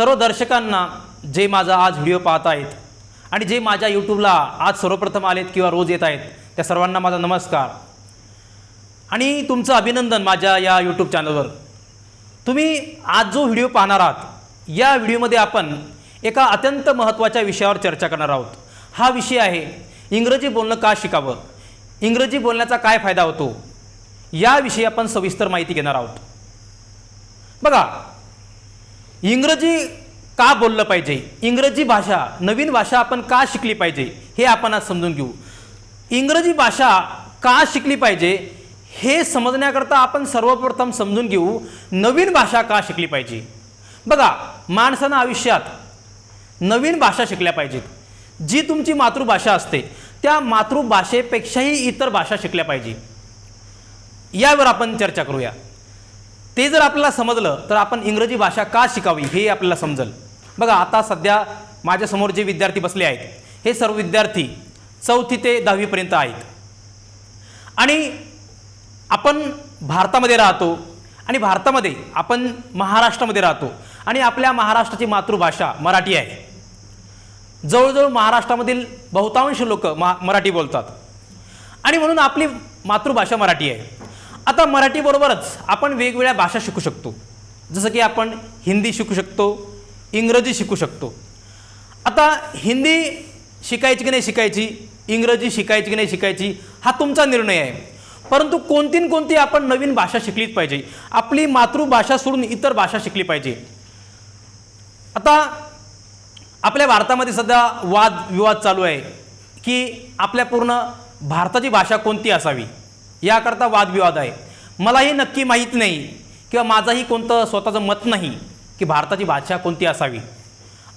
सर्व दर्शकांना जे माझा आज व्हिडिओ पाहत आहेत आणि जे माझ्या यूट्यूबला आज सर्वप्रथम आलेत किंवा रोज येत आहेत त्या सर्वांना माझा नमस्कार. आणि तुमचं अभिनंदन माझ्या या यूट्यूब चॅनलवर. तुम्ही आज जो व्हिडिओ पाहणार आहात या व्हिडिओमध्ये आपण एका अत्यंत महत्त्वाच्या विषयावर चर्चा करणार आहोत. हा विषय आहे इंग्रजी बोलणं का शिकावं? इंग्रजी बोलण्याचा काय फायदा होतो? याविषयी आपण सविस्तर माहिती घेणार आहोत. बघा इंग्रजी का बोललं पाहिजे? इंग्रजी भाषा नवीन भाषा आपण का शिकली पाहिजे? हे आपण आज समजून घेऊ. इंग्रजी भाषा का शिकली पाहिजे? हे समजण्याकरता आपण सर्वप्रथम समजून घेऊ नवीन भाषा का शिकली पाहिजे? बघा माणसानं आयुष्यात नवीन भाषा शिकल्या पाहिजेत. जी तुमची मातृभाषा असते त्या मातृभाषेपेक्षाही इतर भाषा शिकल्या पाहिजे. यावर आपण चर्चा करूया. ते जर आपल्याला समजलं तर आपण इंग्रजी भाषा का शिकावी हे आपल्याला समजेल? बघा आता सध्या माझ्यासमोर जे विद्यार्थी बसले आहेत हे सर्व विद्यार्थी चौथी ते दहावीपर्यंत आहेत. आणि आपण भारतामध्ये राहतो आणि भारतामध्ये आपण महाराष्ट्रामध्ये राहतो आणि आपल्या महाराष्ट्राची मातृभाषा मराठी आहे. जवळजवळ महाराष्ट्रामधील बहुतांश लोक मा मराठी बोलतात. आणि म्हणून आपली मातृभाषा मराठी आहे. आता मराठीबरोबरच आपण वेगवेगळ्या भाषा शिकू शकतो. जसं की आपण हिंदी शिकू शकतो इंग्रजी शिकू शकतो. आता हिंदी शिकायची की नाही शिकायची इंग्रजी शिकायची की नाही शिकायची हा तुमचा निर्णय आहे. परंतु कोणती कोणती आपण नवीन भाषा शिकलीच पाहिजे? आपली मातृभाषा सोडून इतर भाषा शिकली पाहिजे. आता आपल्या भारतामध्ये सध्या वाद विवाद चालू आहे की आपल्या पूर्ण भारताची भाषा कोणती असावी? याकरता वादविवाद आहे. मलाही नक्की माहीत नाही किंवा माझंही कोणतं स्वतःचं मत नाही की भारताची भाषा कोणती असावी.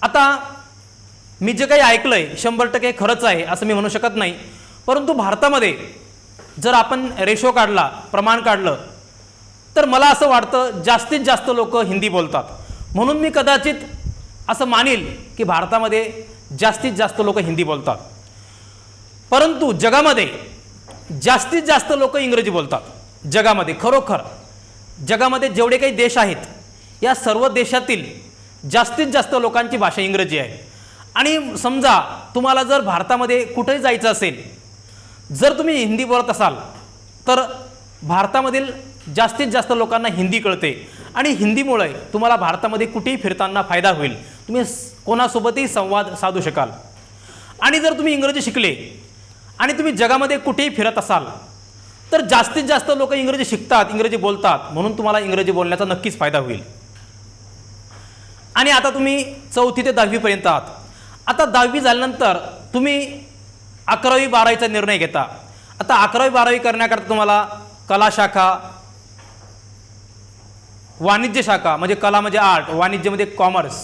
आता मी जे काही ऐकलं आहे शंभर टक्के खरंच आहे असं मी म्हणू शकत नाही. परंतु भारतामध्ये जर आपण रेशो काढला प्रमाण काढलं तर मला असं वाटतं जास्तीत जास्त लोक हिंदी बोलतात. म्हणून मी कदाचित असं मानेल की भारतामध्ये जास्तीत जास्त लोक हिंदी बोलतात. परंतु जगामध्ये जास्तीत जास्त लोक इंग्रजी बोलतात. जगामध्ये खरोखर. जगामध्ये जेवढे काही देश आहेत या सर्व देशातील जास्तीत जास्त लोकांची भाषा इंग्रजी आहे. आणि समजा तुम्हाला जर भारतामध्ये कुठेही जायचं असेल जर तुम्ही हिंदी बोलत असाल तर भारतामधील जास्तीत जास्त लोकांना हिंदी कळते. आणि हिंदीमुळे तुम्हाला भारतामध्ये कुठेही फिरताना फायदा होईल. तुम्ही कोणासोबतही संवाद साधू शकाल. आणि जर तुम्ही इंग्रजी शिकले आणि तुम्ही जगामध्ये कुठेही फिरत असाल तर जास्तीत जास्त लोक इंग्रजी शिकतात इंग्रजी बोलतात. म्हणून तुम्हाला इंग्रजी बोलण्याचा नक्कीच फायदा होईल. आणि आता तुम्ही चौथी ते दहावीपर्यंत आहात. आता दहावी झाल्यानंतर तुम्ही अकरावी बारावीचा निर्णय घेता. आता अकरावी बारावी करण्याकरता तुम्हाला कला शाखा वाणिज्य शाखा म्हणजे कला म्हणजे आर्ट वाणिज्यमध्ये म्हणजे कॉमर्स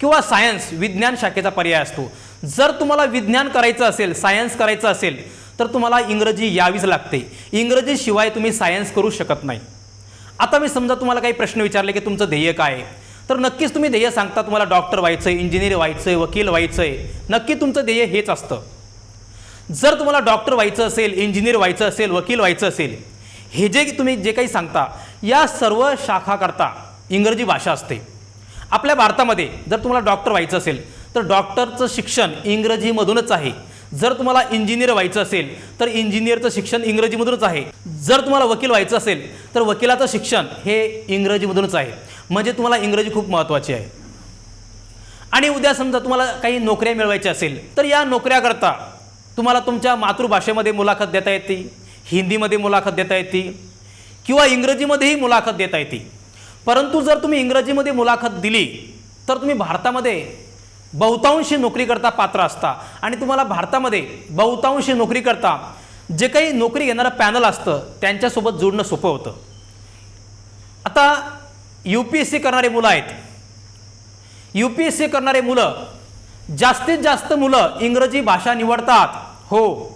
किंवा सायन्स विज्ञान शाखेचा पर्याय असतो. जर तुम्हाला विज्ञान करायचं असेल सायन्स करायचं असेल तर तुम्हाला इंग्रजी यावीच लागते. इंग्रजीशिवाय तुम्ही सायन्स करू शकत नाही. आता मी समजा तुम्हाला काही प्रश्न विचारले की तुमचं ध्येय काय आहे? तर नक्कीच तुम्ही ध्येय सांगता तुम्हाला डॉक्टर व्हायचं आहे इंजिनियर व्हायचं आहे वकील व्हायचं आहे नक्की तुमचं ध्येय हेच असतं. जर तुम्हाला डॉक्टर व्हायचं असेल इंजिनियर व्हायचं असेल वकील व्हायचं असेल हे जे तुम्ही जे काही सांगता या सर्व शाखाकरता इंग्रजी भाषा असते. आपल्या भारतामध्ये जर तुम्हाला डॉक्टर व्हायचं असेल तर डॉक्टरचं शिक्षण इंग्रजीमधूनच आहे. जर तुम्हाला इंजिनियर व्हायचं असेल तर इंजिनियरचं शिक्षण इंग्रजीमधूनच आहे. जर तुम्हाला वकील व्हायचं असेल तर वकिलाचं शिक्षण हे इंग्रजीमधूनच आहे. म्हणजे तुम्हाला इंग्रजी खूप महत्त्वाची आहे. आणि उद्या समजा तुम्हाला काही नोकऱ्या मिळवायच्या असेल तर या नोकऱ्याकरता तुम्हाला तुमच्या मातृभाषेमध्ये मुलाखत देता येते हिंदीमध्ये मुलाखत देता येते किंवा इंग्रजीमध्येही मुलाखत देता येते. परंतु जर तुम्ही इंग्रजीमध्ये मुलाखत दिली तर तुम्ही भारतामध्ये बहुतांशी नोकरीकरता पात्र असता. आणि तुम्हाला भारतामध्ये बहुतांशी नोकरीकरता जे काही नोकरी घेणारं पॅनल असतं त्यांच्यासोबत जोडणं सोपं होतं. आता यू पी एस सी करणारे मुलं आहेत. यू पी एस सी करणारे मुलं जास्तीत जास्त मुलं इंग्रजी भाषा निवडतात. हो.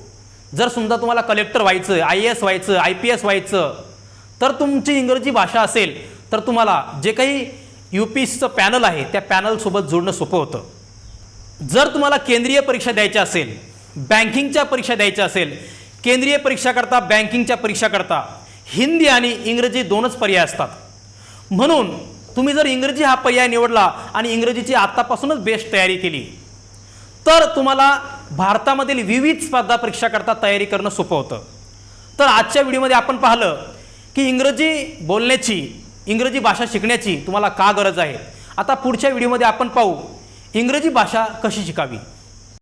जर समजा तुम्हाला कलेक्टर व्हायचं आय एस व्हायचं आय पी एस व्हायचं तर तुमची इंग्रजी भाषा असेल तर तुम्हाला जे काही यू पी एस सीचं पॅनल आहे त्या पॅनलसोबत जोडणं सोपं होतं. जर तुम्हाला केंद्रीय परीक्षा द्यायच्या असेल बँकिंगच्या परीक्षा द्यायच्या असेल केंद्रीय परीक्षाकरता बँकिंगच्या परीक्षाकरता हिंदी आणि इंग्रजी दोनच पर्याय असतात. म्हणून तुम्ही जर इंग्रजी हा पर्याय निवडला आणि इंग्रजीची आत्तापासूनच बेस्ट तयारी केली तर तुम्हाला भारतामधील विविध स्पर्धा परीक्षाकरता तयारी करणं सोपं होतं. तर आजच्या व्हिडिओमध्ये आपण पाहिलं की इंग्रजी बोलण्याची इंग्रजी भाषा शिकण्याची तुम्हाला का गरज आहे? आता पुढच्या व्हिडिओमध्ये आपण पाहू इंग्रजी भाषा कशी शिकावी?